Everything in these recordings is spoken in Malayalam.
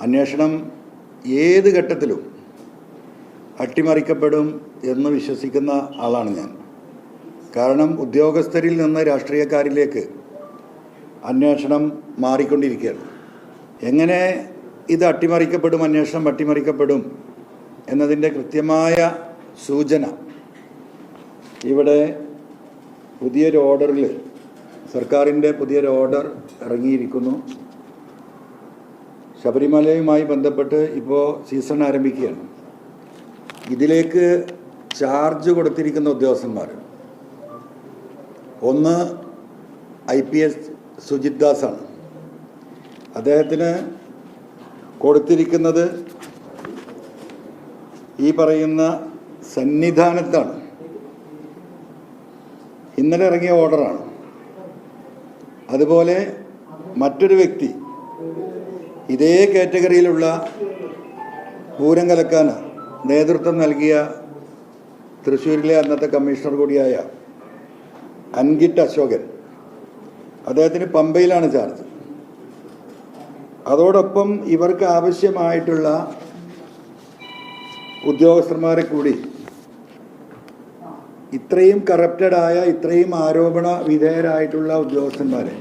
അന്വേഷണം ഏത് ഘട്ടത്തിലും അട്ടിമറിക്കപ്പെടും എന്ന് വിശ്വസിക്കുന്ന ആളാണ് ഞാൻ. കാരണം ഉദ്യോഗസ്ഥരിൽ നിന്ന് രാഷ്ട്രീയക്കാരിലേക്ക് അന്വേഷണം മാറിക്കൊണ്ടിരിക്കുകയാണ്. എങ്ങനെ ഇത് അട്ടിമറിക്കപ്പെടും അന്വേഷണം അട്ടിമറിക്കപ്പെടും എന്നതിന്റെ കൃത്യമായ സൂചന ഇവിടെ പുതിയൊരു ഓർഡറിൽ സർക്കാരിന്റെ പുതിയൊരു ഓർഡർ ഇറങ്ങിയിരിക്കുന്നു. ശബരിമലയുമായി ബന്ധപ്പെട്ട് ഇപ്പോൾ സീസൺ ആരംഭിക്കുകയാണ്. ഇതിലേക്ക് ചാർജ് കൊടുത്തിരിക്കുന്ന ഉദ്യോഗസ്ഥന്മാർ ഒന്ന് ഐ പി എസ് സുജിത് ദാസാണ്. അദ്ദേഹത്തിന് കൊടുത്തിരിക്കുന്നത് ഈ പറയുന്ന സന്നിധാനത്താണ്. ഇന്നലെ ഇറങ്ങിയ ഓർഡറാണ്. അതുപോലെ മറ്റൊരു വ്യക്തി ഇതേ കാറ്റഗറിയിലുള്ള പൂരം കലക്കാൻ നേതൃത്വം നൽകിയ തൃശ്ശൂരിലെ അന്നത്തെ കമ്മീഷണർ കൂടിയായ അൻകിറ്റ് അശോകൻ. അദ്ദേഹത്തിന് പമ്പയിലാണ് ചാർജ്. അതോടൊപ്പം ഇവർക്ക് ആവശ്യമായിട്ടുള്ള ഉദ്യോഗസ്ഥന്മാരെ കൂടി ഇത്രയും കറപ്റ്റഡായ ഇത്രയും ആരോപണ വിധേയരായിട്ടുള്ള ഉദ്യോഗസ്ഥന്മാരെ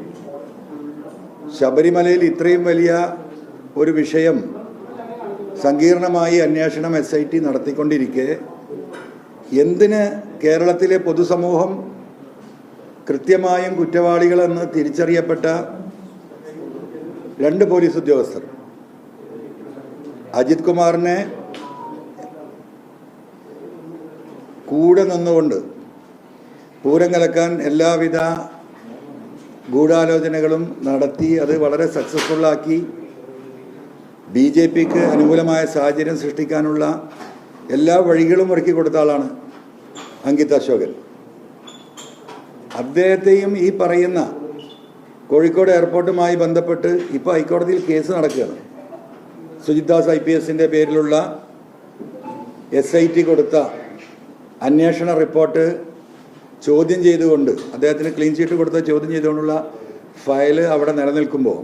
ശബരിമലയിൽ ഇത്രയും വലിയ ഒരു വിഷയം സങ്കീർണമായി അന്വേഷണം എസ് ഐ ടി നടത്തിക്കൊണ്ടിരിക്കെ. എന്തിന് കേരളത്തിലെ പൊതുസമൂഹം കൃത്യമായും കുറ്റവാളികളെന്ന് തിരിച്ചറിയപ്പെട്ട രണ്ട് പോലീസ് ഉദ്യോഗസ്ഥർ? അജിത് കുമാറിനെ കൂടെ നിന്നുകൊണ്ട് പൂരം കലക്കാൻ എല്ലാവിധ ഗൂഢാലോചനകളും നടത്തി അത് വളരെ സക്സസ്ഫുള്ളാക്കി ബി ജെ പിക്ക് അനുകൂലമായ സാഹചര്യം സൃഷ്ടിക്കാനുള്ള എല്ലാ വഴികളും ഒരുക്കി കൊടുത്ത ആളാണ് അങ്കിത് അശോകൻ. അദ്ദേഹത്തെയും ഈ പറയുന്ന കോഴിക്കോട് എയർപോർട്ടുമായി ബന്ധപ്പെട്ട് ഇപ്പോൾ ഹൈക്കോടതിയിൽ കേസ് നടക്കുകയാണ്. സുജിദാസ് ഐ പി എസിന്റെ പേരിലുള്ള എസ് ഐ ടി കൊടുത്ത അന്വേഷണ റിപ്പോർട്ട് ചോദ്യം ചെയ്തുകൊണ്ട് അദ്ദേഹത്തിന് ക്ലീൻ ചീറ്റ് കൊടുത്ത ചോദ്യം ചെയ്തുകൊണ്ടുള്ള ഫയൽ അവിടെ നിലനിൽക്കുമ്പോൾ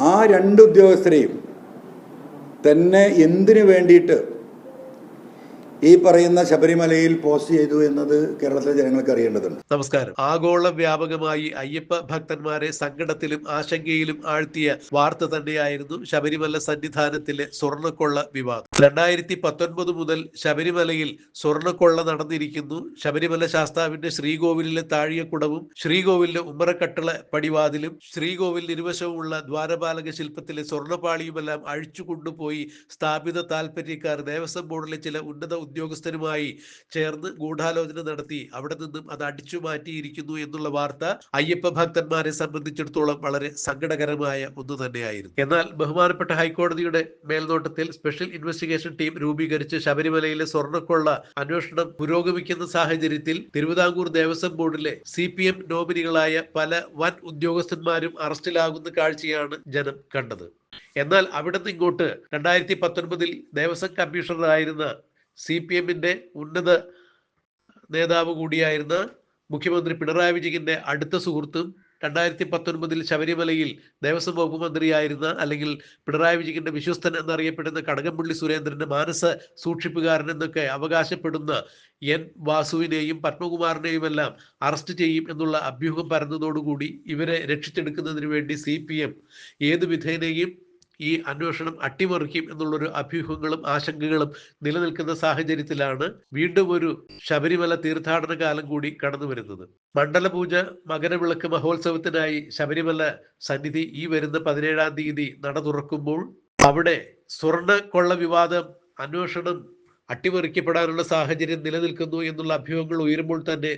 ആ രണ്ട് ഉദ്യോഗസ്ഥരെയും തന്നെ എന്തിനു വേണ്ടിയിട്ട് ഈ പറയുന്ന ശബരിമലയിൽ പോസ്റ്റ് ചെയ്തു എന്നത് കേരളത്തിലെ ജനങ്ങൾക്ക് അറിയേണ്ടതുണ്ട്. നമസ്കാരം. ആഗോള വ്യാപകമായി അയ്യപ്പ ഭക്തന്മാരെ സങ്കടത്തിലും ആശങ്കയിലും ആഴ്ത്തിയ വാർത്ത തന്നെയായിരുന്നു ശബരിമല സന്നിധാനത്തിലെ സ്വർണക്കൊള്ള വിവാദം. രണ്ടായിരത്തി പത്തൊൻപത് മുതൽ ശബരിമലയിൽ സ്വർണക്കൊള്ള നടന്നിരിക്കുന്നു. ശബരിമല ശാസ്താവിന്റെ ശ്രീകോവിലിലെ താഴിയക്കുടവും ശ്രീകോവിലിലെ ഉമ്മറക്കട്ടള പടിവാതിലും ശ്രീകോവിലിന് ഇരുവശവുമുള്ള ദ്വാരപാലക ശില്പത്തിലെ സ്വർണപാളിയുമെല്ലാം അഴിച്ചു കൊണ്ടുപോയി സ്ഥാപിത താൽപര്യക്കാർ ദേവസ്വം ബോർഡിലെ ചില ഉന്നത ഉദ്യോഗസ്ഥരുമായി ചേർന്ന് ഗൂഢാലോചന നടത്തി അവിടെ നിന്നും അത് അടിച്ചു മാറ്റിയിരിക്കുന്നു എന്നുള്ള വാർത്ത അയ്യപ്പ ഭക്തന്മാരെ സംബന്ധിച്ചിടത്തോളം വളരെ സങ്കടകരമായ ഒന്ന് തന്നെയായിരുന്നു. എന്നാൽ ബഹുമാനപ്പെട്ട ഹൈക്കോടതിയുടെ മേൽനോട്ടത്തിൽ സ്പെഷ്യൽ ഇൻവെസ്റ്റിഗേഷൻ ടീം രൂപീകരിച്ച് ശബരിമലയിലെ സ്വർണക്കൊള്ള അന്വേഷണം പുരോഗമിക്കുന്ന സാഹചര്യത്തിൽ തിരുവിതാംകൂർ ദേവസ്വം ബോർഡിലെ സി പി എം നോമിനികളായ പല വൻ ഉദ്യോഗസ്ഥന്മാരും അറസ്റ്റിലാകുന്ന കാഴ്ചയാണ് ജനം കണ്ടത്. എന്നാൽ അവിടെ നിന്ന് ഇങ്ങോട്ട് രണ്ടായിരത്തി പത്തൊൻപതിൽ ദേവസ്വം കമ്മീഷണറായിരുന്ന സി പി എമ്മിന്റെ ഉന്നത നേതാവ് കൂടിയായിരുന്ന മുഖ്യമന്ത്രി പിണറായി വിജയന്റെ അടുത്ത സുഹൃത്തും രണ്ടായിരത്തി പത്തൊൻപതിൽ ശബരിമലയിൽ ദേവസ്വം വകുപ്പ് മന്ത്രിയായിരുന്ന അല്ലെങ്കിൽ പിണറായി വിജയന്റെ വിശ്വസ്തൻ എന്നറിയപ്പെടുന്ന കടകംപള്ളി സുരേന്ദ്രന്റെ മാനസ സൂക്ഷിപ്പുകാരൻ എന്നൊക്കെ അവകാശപ്പെടുന്ന എൻ വാസുവിനെയും പത്മകുമാറിനെയും എല്ലാം അറസ്റ്റ് ചെയ്യും എന്നുള്ള അഭ്യൂഹം പരന്നതോടുകൂടി ഇവരെ രക്ഷിച്ചെടുക്കുന്നതിന് വേണ്ടി സി പി എം ഏത് വിധേനയും ഈ അന്വേഷണം അട്ടിമറിക്കും എന്നുള്ളൊരു അഭ്യൂഹങ്ങളും ആശങ്കകളും നിലനിൽക്കുന്ന സാഹചര്യത്തിലാണ് വീണ്ടും ഒരു ശബരിമല തീർത്ഥാടന കാലം കൂടി കടന്നു വരുന്നത്. മണ്ഡലപൂജ മകരവിളക്ക് മഹോത്സവത്തിനായി ശബരിമല സന്നിധി ഈ വരുന്ന പതിനേഴാം തീയതി നട തുറക്കുമ്പോൾ അവിടെ സ്വർണ കൊള്ള വിവാദം അന്വേഷണം അട്ടിമറിക്കപ്പെടാനുള്ള സാഹചര്യം നിലനിൽക്കുന്നു എന്നുള്ള അഭ്യൂഹങ്ങൾ ഉയരുമ്പോൾ തന്നെ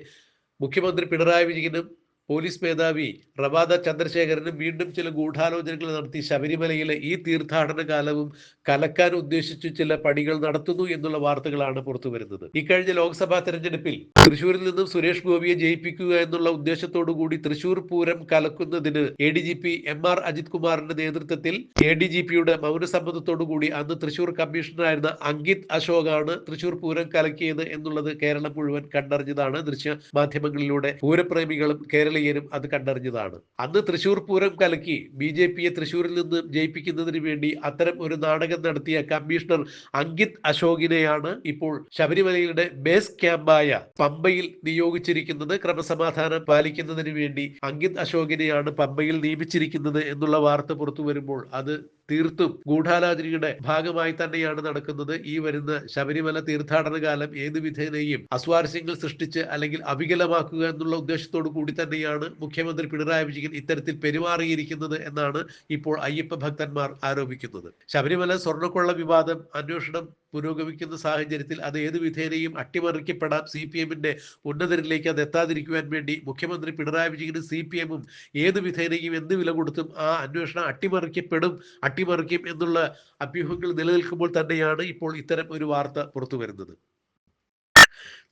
മുഖ്യമന്ത്രി പിണറായി വിജയനും പോലീസ് മേധാവി പ്രഭാത ചന്ദ്രശേഖരനും വീണ്ടും ചില ഗൂഢാലോചനകൾ നടത്തി ശബരിമലയിലെ ഈ തീർത്ഥാടന കാലവും കലക്കാൻ ഉദ്ദേശിച്ചു ചില പണികൾ നടത്തുന്നു എന്നുള്ള വാർത്തകളാണ് പുറത്തു വരുന്നത്. ഇക്കഴിഞ്ഞ ലോക്സഭാ തെരഞ്ഞെടുപ്പിൽ തൃശൂരിൽ നിന്നും സുരേഷ് ഗോപിയെ ജയിപ്പിക്കുക എന്നുള്ള ഉദ്ദേശത്തോടു കൂടി Thrissur Pooram കലക്കുന്നതിന് A D G P M R Ajith കുമാറിന്റെ നേതൃത്വത്തിൽ എ ഡി ജി പിയുടെ മൗനസമ്മതത്തോടു കൂടി അന്ന് തൃശൂർ കമ്മീഷണറായിരുന്ന അങ്കിത് അശോകാണ് തൃശൂർ പൂരം കലക്കിയത് എന്നുള്ളത് കേരളം മുഴുവൻ കണ്ടറിഞ്ഞതാണ്. ദൃശ്യ മാധ്യമങ്ങളിലൂടെ പൂരപ്രേമികളും കേരളീയ കേരളീയരും അത് കണ്ടറിഞ്ഞതാണ്. അന്ന് തൃശൂർ പൂരം കലക്കി ബി ജെ പിയെ തൃശൂരിൽ നിന്ന് ജയിപ്പിക്കുന്നതിന് വേണ്ടി അത്തരം ഒരു നാടകം നടത്തിയ കമ്മീഷണർ അങ്കിത് അശോകിനെയാണ് ഇപ്പോൾ ശബരിമലയുടെ ബേസ് ക്യാമ്പായ പമ്പയിൽ നിയോഗിച്ചിരിക്കുന്നത്. ക്രമസമാധാനം പാലിക്കുന്നതിന് വേണ്ടി അങ്കിത് അശോകിനെയാണ് പമ്പയിൽ നിയമിച്ചിരിക്കുന്നത് എന്നുള്ള വാർത്ത പുറത്തു വരുമ്പോൾ അത് തീർത്തും ഗൂഢാലോചനയുടെ ഭാഗമായി തന്നെയാണ് നടക്കുന്നത്. ഈ വരുന്ന ശബരിമല തീർത്ഥാടന കാലം ഏത് വിധേനയും അസ്വാരസ്യങ്ങൾ സൃഷ്ടിച്ച് അല്ലെങ്കിൽ അവികലമാക്കുക എന്നുള്ള ഉദ്ദേശത്തോടു കൂടി തന്നെയാണ് മുഖ്യമന്ത്രി പിണറായി വിജയൻ ഇത്തരത്തിൽ പെരുമാറിയിരിക്കുന്നത് എന്നാണ് ഇപ്പോൾ അയ്യപ്പ ഭക്തന്മാർ ആരോപിക്കുന്നത്. ശബരിമല സ്വർണക്കൊള്ള വിവാദം അന്വേഷണം പുരോഗമിക്കുന്ന സാഹചര്യത്തിൽ അത് ഏത് വിധേനയും അട്ടിമറിക്കപ്പെടാം സി പി എമ്മിന്റെ ഉന്നതരിലേക്ക് അത് എത്താതിരിക്കുവാൻ വേണ്ടി മുഖ്യമന്ത്രി പിണറായി വിജയനും സി പി എമ്മും ഏത് വിധേനയും എന്ത് വില കൊടുത്തും ആ അന്വേഷണം അട്ടിമറിക്കപ്പെടും അട്ടിമറിക്കും എന്നുള്ള അഭ്യൂഹങ്ങൾ നിലനിൽക്കുമ്പോൾ തന്നെയാണ് ഇപ്പോൾ ഇത്തരം ഒരു വാർത്ത പുറത്തു വരുന്നത്.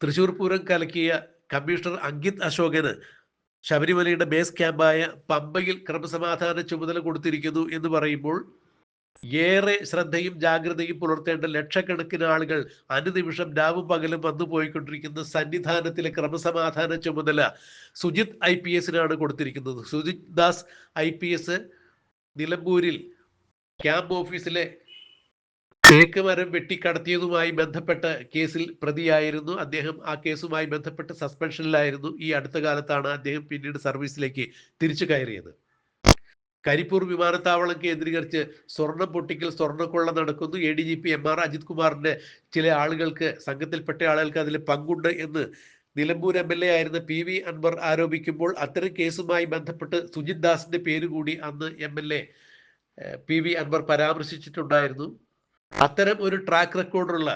തൃശൂർ പൂരം കലക്കിയ കമ്മീഷണർ അങ്കിത് അശോകന് ശബരിമലയുടെ ബേസ് ക്യാമ്പായ പമ്പയിൽ ക്രമസമാധാന ചുമതല കൊടുത്തിരിക്കുന്നു എന്ന് പറയുമ്പോൾ ഏറെ ശ്രദ്ധയും ജാഗ്രതയും പുലർത്തേണ്ട ലക്ഷക്കണക്കിന് ആളുകൾ അനുനിമിഷം രാവും പകലും വന്നു പോയിക്കൊണ്ടിരിക്കുന്ന സന്നിധാനത്തിലെ ക്രമസമാധാന ചുമതല സുജിത് ഐ പി എസിനാണ് കൊടുത്തിരിക്കുന്നത്. Sujith Das I P S നിലമ്പൂരിൽ ക്യാമ്പ് ഓഫീസിലെ തേക്ക് മരം വെട്ടിക്കടത്തിയതുമായി ബന്ധപ്പെട്ട കേസിൽ പ്രതിയായിരുന്നു. അദ്ദേഹം ആ കേസുമായി ബന്ധപ്പെട്ട് സസ്പെൻഷനിലായിരുന്നു. ഈ അടുത്ത കാലത്താണ് അദ്ദേഹം പിന്നീട് സർവീസിലേക്ക് തിരിച്ചു കയറിയത്. കരിപ്പൂർ വിമാനത്താവളം കേന്ദ്രീകരിച്ച് സ്വർണം പൊട്ടിക്കൽ സ്വർണക്കൊള്ള നടക്കുന്നു. A D G P M R Ajith കുമാറിന്റെ ചില ആളുകൾക്ക് സംഘത്തിൽപ്പെട്ട ആളുകൾക്ക് അതിൽ പങ്കുണ്ട് എന്ന് നിലമ്പൂർ എം എൽ എ ആയിരുന്ന പി വി അൻവർ ആരോപിക്കുമ്പോൾ അത്തരം കേസുമായി ബന്ധപ്പെട്ട് സുജിത് ദാസിന്റെ പേര് കൂടി അന്ന് M L A P V Anvar പരാമർശിച്ചിട്ടുണ്ടായിരുന്നു. അത്തരം ഒരു ട്രാക്ക് റെക്കോർഡുള്ള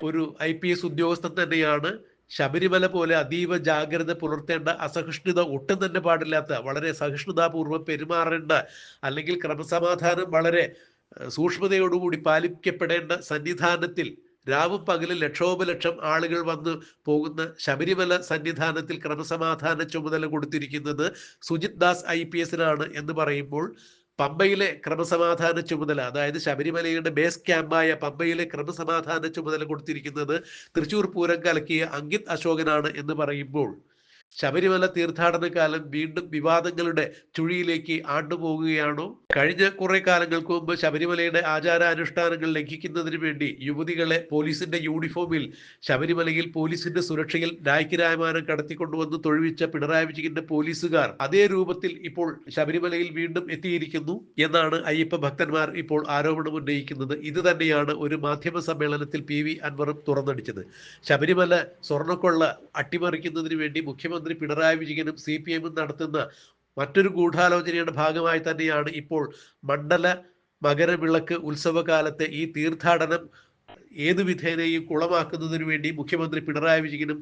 ഒരു ഐ പി എസ് ഉദ്യോഗസ്ഥൻ തന്നെയാണ് ശബരിമല പോലെ അതീവ ജാഗ്രത പുലർത്തേണ്ട അസഹിഷ്ണുത ഒട്ടും തന്നെ പാടില്ലാത്ത വളരെ സഹിഷ്ണുതാപൂർവം പെരുമാറേണ്ട അല്ലെങ്കിൽ ക്രമസമാധാനം വളരെ സൂക്ഷ്മതയോടുകൂടി പാലിക്കപ്പെടേണ്ട സന്നിധാനത്തിൽ രാവും പകലും ലക്ഷോപലക്ഷം ആളുകൾ വന്ന് പോകുന്ന ശബരിമല സന്നിധാനത്തിൽ ക്രമസമാധാന ചുമതല കൊടുത്തിരിക്കുന്നത് സുജിത് ദാസ് ഐ പി എസിനാണ് എന്ന് പറയുമ്പോൾ പമ്പയിലെ ക്രമസമാധാന ചുമതല അതായത് ശബരിമലയുടെ ബേസ് ക്യാമ്പായ പമ്പയിലെ ക്രമസമാധാന ചുമതല കൊടുത്തിരിക്കുന്നത് തൃശൂർ പൂരം കലക്കിയ അങ്കിത് അശോകനാണ് എന്ന് പറയുമ്പോൾ ശബരിമല തീർത്ഥാടന കാലം വീണ്ടും വിവാദങ്ങളുടെ ചുഴിയിലേക്ക് ആണ്ടുപോകുകയാണോ? കഴിഞ്ഞ കുറെ കാലങ്ങൾക്ക് മുമ്പ് ശബരിമലയുടെ ആചാരാനുഷ്ഠാനങ്ങൾ ലംഘിക്കുന്നതിന് വേണ്ടി യുവതികളെ പോലീസിന്റെ യൂണിഫോമിൽ ശബരിമലയിൽ പോലീസിന്റെ സുരക്ഷയിൽ രായ്ക്കിരായമാനം കടത്തിക്കൊണ്ടുവന്ന് തൊഴുവിച്ച പിണറായി വിജയന്റെ പോലീസുകാർ അതേ രൂപത്തിൽ ഇപ്പോൾ ശബരിമലയിൽ വീണ്ടും എത്തിയിരിക്കുന്നു എന്നാണ് അയ്യപ്പ ഭക്തന്മാർ ഇപ്പോൾ ആരോപണം ഉന്നയിക്കുന്നത്. ഇത് തന്നെയാണ് ഒരു മാധ്യമ സമ്മേളനത്തിൽ പി വി അൻവറും തുറന്നടിച്ചത്. ശബരിമല സ്വർണക്കൊള്ള അട്ടിമറിക്കുന്നതിന് വേണ്ടി മുഖ്യമന്ത്രി പിണറായി വിജയനും സി പി എമ്മും നടത്തുന്ന മറ്റൊരു ഗൂഢാലോചനയുടെ ഭാഗമായി തന്നെയാണ് ഇപ്പോൾ മണ്ഡല മകരവിളക്ക് ഉത്സവകാലത്തെ ഈ തീർത്ഥാടനം ഏതു വിധേനയും കുളമാക്കുന്നതിനു വേണ്ടി മുഖ്യമന്ത്രി പിണറായി വിജയനും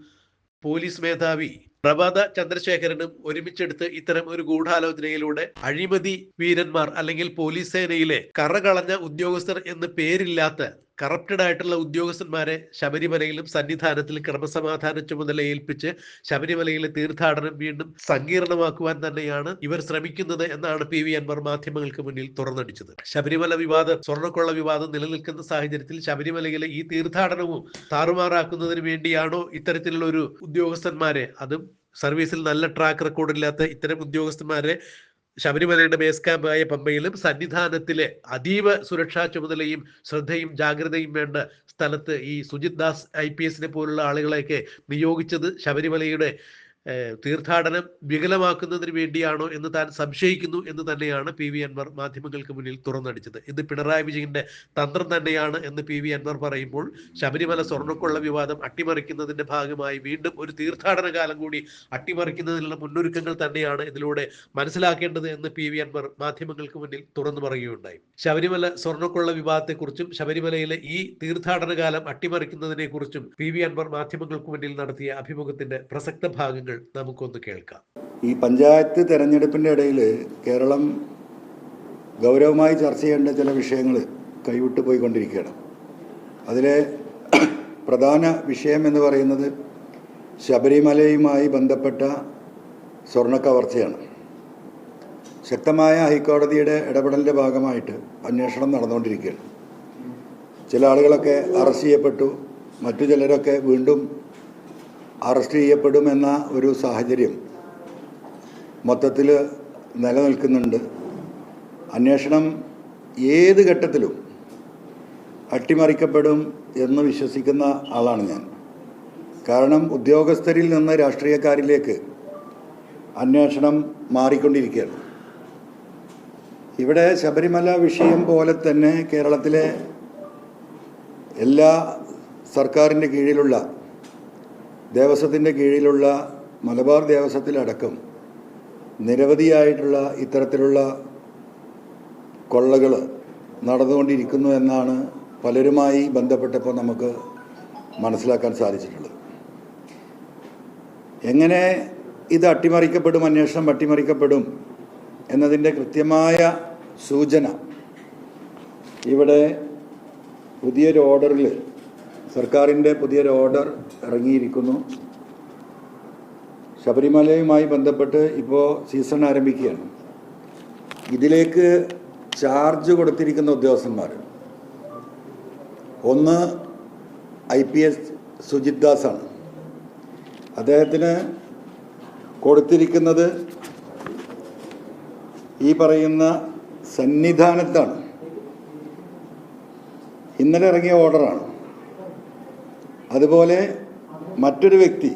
പോലീസ് മേധാവി പ്രഭാത ചന്ദ്രശേഖരനും ഒരുമിച്ചെടുത്ത് ഇത്തരം ഒരു ഗൂഢാലോചനയിലൂടെ അഴിമതി വീരന്മാർ അല്ലെങ്കിൽ പോലീസ് സേനയിലെ കറകളഞ്ഞ ഉദ്യോഗസ്ഥർ എന്ന് പേരില്ലാത്ത കറപ്റ്റഡ് ആയിട്ടുള്ള ഉദ്യോഗസ്ഥന്മാരെ ശബരിമലയിലും സന്നിധാനത്തിലും ക്രമസമാധാന ചുമതല ഏൽപ്പിച്ച് ശബരിമലയിലെ തീർത്ഥാടനം വീണ്ടും സങ്കീർണമാക്കുവാൻ തന്നെയാണ് ഇവർ ശ്രമിക്കുന്നത് എന്നാണ് പി വി അൻവർ മാധ്യമങ്ങൾക്ക് മുന്നിൽ തുറന്നടിച്ചത്. ശബരിമല വിവാദം സ്വർണക്കൊള്ള വിവാദം നിലനിൽക്കുന്ന സാഹചര്യത്തിൽ ശബരിമലയിലെ ഈ തീർത്ഥാടനവും താറുമാറാക്കുന്നതിന് വേണ്ടിയാണോ ഇത്തരത്തിലുള്ള ഒരു ഉദ്യോഗസ്ഥന്മാരെ അതും സർവീസിൽ നല്ല ട്രാക്ക് റെക്കോർഡ് ഇല്ലാത്ത ഇത്തരം ഉദ്യോഗസ്ഥന്മാരെ ശബരിമലയുടെ ബേസ് ക്യാമ്പായ പമ്പയിലും സന്നിധാനത്തിലെ അതീവ സുരക്ഷാ ചുമതലയും ശ്രദ്ധയും ജാഗ്രതയും വേണ്ട സ്ഥലത്ത് ഈ സുജിത് ദാസ് ഐ പി എസിനെ പോലുള്ള ആളുകളെയൊക്കെ നിയോഗിച്ചത് ശബരിമലയുടെ തീർത്ഥാടനം വികലമാക്കുന്നതിന് വേണ്ടിയാണോ എന്ന് താൻ സംശയിക്കുന്നു എന്ന് തന്നെയാണ് പി വി അൻവർ മാധ്യമങ്ങൾക്ക് മുന്നിൽ തുറന്നടിച്ചത്. ഇത് പിണറായി വിജയന്റെ തന്ത്രം തന്നെയാണ് എന്ന് പി വി അൻവർ പറയുമ്പോൾ ശബരിമല സ്വർണക്കൊള്ള വിവാദം അട്ടിമറിക്കുന്നതിന്റെ ഭാഗമായി വീണ്ടും ഒരു തീർത്ഥാടന കാലം കൂടി അട്ടിമറിക്കുന്നതിനുള്ള മുന്നൊരുക്കങ്ങൾ തന്നെയാണ് ഇതിലൂടെ മനസ്സിലാക്കേണ്ടത് എന്ന് പി വി അൻവർ മാധ്യമങ്ങൾക്ക് മുന്നിൽ തുറന്നു പറയുകയുണ്ടായി. ശബരിമല സ്വർണക്കൊള്ള വിവാദത്തെക്കുറിച്ചും ശബരിമലയിലെ ഈ തീർത്ഥാടന കാലം അട്ടിമറിക്കുന്നതിനെ കുറിച്ചും പി വി അൻവർ മാധ്യമങ്ങൾക്ക് മുന്നിൽ നടത്തിയ അഭിമുഖത്തിന്റെ പ്രസക്ത ഭാഗങ്ങൾ നമുക്കൊന്ന് കേൾക്കാം. ഈ പഞ്ചായത്ത് തെരഞ്ഞെടുപ്പിന്റെ ഇടയിൽ കേരളം ഗൗരവമായി ചർച്ച ചെയ്യേണ്ട ചില വിഷയങ്ങൾ കൈവിട്ട് പോയിക്കൊണ്ടിരിക്കുകയാണ്. അതിലെ പ്രധാന വിഷയം എന്ന് പറയുന്നത് ശബരിമലയുമായി ബന്ധപ്പെട്ട സ്വർണക്കവർച്ചയാണ്. ശക്തമായ ഹൈക്കോടതിയുടെ ഇടപെടലിന്റെ ഭാഗമായിട്ട് അന്വേഷണം നടന്നുകൊണ്ടിരിക്കുകയാണ്. ചില ആളുകളൊക്കെ അറസ്റ്റ് ചെയ്യപ്പെട്ടു. മറ്റു ചിലരൊക്കെ വീണ്ടും അറസ്റ്റ് ചെയ്യപ്പെടുമെന്ന ഒരു സാഹചര്യം മൊത്തത്തിൽ നിലനിൽക്കുന്നുണ്ട്. അന്വേഷണം ഏത് ഘട്ടത്തിലും അട്ടിമറിക്കപ്പെടും എന്ന് വിശ്വസിക്കുന്ന ആളാണ് ഞാൻ. കാരണം ഉദ്യോഗസ്ഥരിൽ നിന്ന് രാഷ്ട്രീയക്കാരിലേക്ക് അന്വേഷണം മാറിക്കൊണ്ടിരിക്കുകയാണ്. ഇവിടെ ശബരിമല വിഷയം പോലെ തന്നെ കേരളത്തിലെ എല്ലാ സർക്കാരിന്റെ കീഴിലുള്ള ദേവസ്വത്തിന്റെ കീഴിലുള്ള മലബാർ ദേവസ്വത്തിലടക്കം നിരവധിയായിട്ടുള്ള ഇത്തരത്തിലുള്ള കൊള്ളകൾ നടന്നുകൊണ്ടിരിക്കുന്നു എന്നാണ് പലരുമായി ബന്ധപ്പെട്ടപ്പോൾ നമുക്ക് മനസ്സിലാക്കാൻ സാധിച്ചിട്ടുള്ളത്. എങ്ങനെ ഇത് അട്ടിമറിക്കപ്പെടും അന്വേഷണം അട്ടിമറിക്കപ്പെടും എന്നതിന്റെ കൃത്യമായ സൂചന ഇവിടെ പുതിയൊരു ഓർഡറിൽ സർക്കാരിന്റെ പുതിയൊരു ഓർഡർ ഇറങ്ങിയിരിക്കുന്നു. ശബരിമലയുമായി ബന്ധപ്പെട്ട് ഇപ്പോൾ സീസൺ ആരംഭിക്കുകയാണ്. ഇതിലേക്ക് ചാർജ് കൊടുത്തിരിക്കുന്ന ഉദ്യോഗസ്ഥന്മാർ. ഒന്ന് ഐ പി എസ് സുജിത് ദാസാണ്. അദ്ദേഹത്തിന് കൊടുത്തിരിക്കുന്നത് ഈ പറയുന്ന സന്നിധാനത്താണ്. ഇന്നലെ ഇറങ്ങിയ ഓർഡറാണ്. അതുപോലെ മറ്റൊരു വ്യക്തി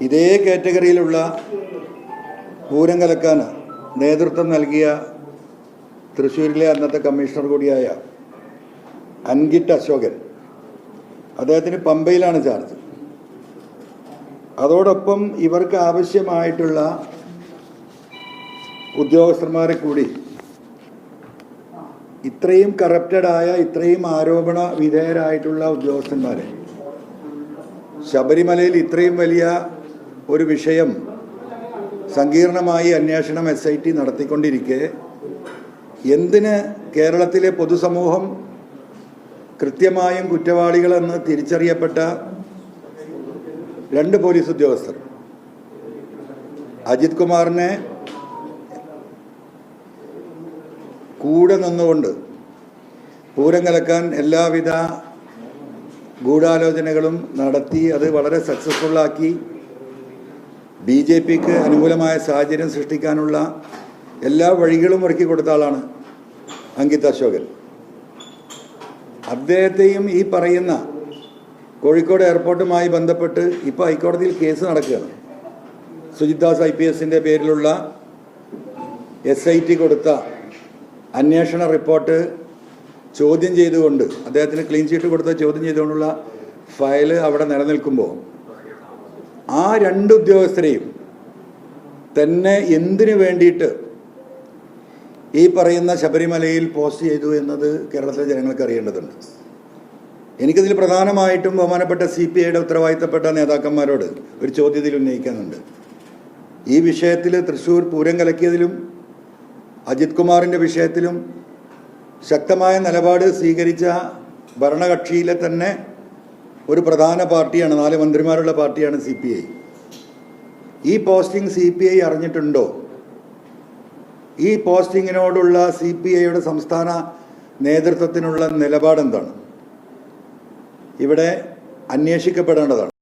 ഇതേ കാറ്റഗറിയിലുള്ള പൂരം കലക്കാൻ നേതൃത്വം നൽകിയ തൃശ്ശൂരിലെ അന്നത്തെ കമ്മീഷണർ കൂടിയായ അൻകിട്ട് അശോകൻ. അദ്ദേഹത്തിന് പമ്പയിലാണ് ചാർജ്. അതോടൊപ്പം ഇവർക്ക് ആവശ്യമായിട്ടുള്ള ഉദ്യോഗസ്ഥന്മാരെ കൂടി ഇത്രയും കറപ്റ്റഡ് ആയ ഇത്രയും ആരോപണ വിധേയരായിട്ടുള്ള ഉദ്യോഗസ്ഥന്മാരെ. ശബരിമലയിൽ ഇത്രയും വലിയ ഒരു വിഷയം സങ്കീർണമായി അന്വേഷണം എസ് ഐ ടി നടത്തിക്കൊണ്ടിരിക്കെ. എന്തിന് കേരളത്തിലെ പൊതുസമൂഹം കൃത്യമായും കുറ്റവാളികളെന്ന് തിരിച്ചറിയപ്പെട്ട രണ്ട് പോലീസ് ഉദ്യോഗസ്ഥർ? അജിത് കുമാറിനെ കൂടെ നിന്നുകൊണ്ട് പൂരം കലക്കാൻ എല്ലാവിധ ഗൂഢാലോചനകളും നടത്തി അത് വളരെ സക്സസ്ഫുള്ളാക്കി ബി ജെ പിക്ക് അനുകൂലമായ സാഹചര്യം സൃഷ്ടിക്കാനുള്ള എല്ലാ വഴികളും ഒരുക്കി കൊടുത്ത ആളാണ് അങ്കിത് അശോകൻ. അദ്ദേഹത്തെയും ഈ പറയുന്ന കോഴിക്കോട് എയർപോർട്ടുമായി ബന്ധപ്പെട്ട് ഇപ്പോൾ ഹൈക്കോടതിയിൽ കേസ് നടക്കുകയാണ്. സുജിത് ദാസ് ഐ പി എസിന്റെ പേരിലുള്ള എസ് ഐ ടി കൊടുത്ത അന്വേഷണ റിപ്പോർട്ട് ചോദ്യം ചെയ്തുകൊണ്ട് അദ്ദേഹത്തിന് ക്ലീൻ ചീറ്റ് കൊടുത്ത ചോദ്യം ചെയ്തുകൊണ്ടുള്ള ഫയൽ അവിടെ നിലനിൽക്കുമ്പോൾ ആ രണ്ട് ഉദ്യോഗസ്ഥരെയും തന്നെ എന്തിനു വേണ്ടിയിട്ട് ഈ പറയുന്ന ശബരിമലയിൽ പോസ്റ്റ് ചെയ്തു എന്നത് കേരളത്തിലെ ജനങ്ങൾക്ക് അറിയേണ്ടതുണ്ട്. എനിക്കതിൽ പ്രധാനമായിട്ടും ബഹുമാനപ്പെട്ട സി പി ഐയുടെ ഉത്തരവാദിത്തപ്പെട്ട നേതാക്കന്മാരോട് ഒരു ചോദ്യത്തിൽ ഉന്നയിക്കാനുണ്ട്. ഈ വിഷയത്തിൽ തൃശ്ശൂർ പൂരം കലക്കിയതിലും അജിത് കുമാറിന്റെ വിഷയത്തിലും ശക്തമായ നിലപാട് സ്വീകരിച്ച ഭരണകക്ഷിയിലെ തന്നെ ഒരു പ്രധാന പാർട്ടിയാണ് നാല് മന്ത്രിമാരുള്ള പാർട്ടിയാണ് സി പി ഐ. ഈ പോസ്റ്റിംഗ് സി പി ഐ അറിഞ്ഞിട്ടുണ്ടോ? ഈ പോസ്റ്റിങ്ങിനോടുള്ള സി പി ഐയുടെ സംസ്ഥാന നേതൃത്വത്തിനുള്ള നിലപാടെന്താണ്? ഇവിടെ അന്വേഷിക്കപ്പെടേണ്ടതാണ്.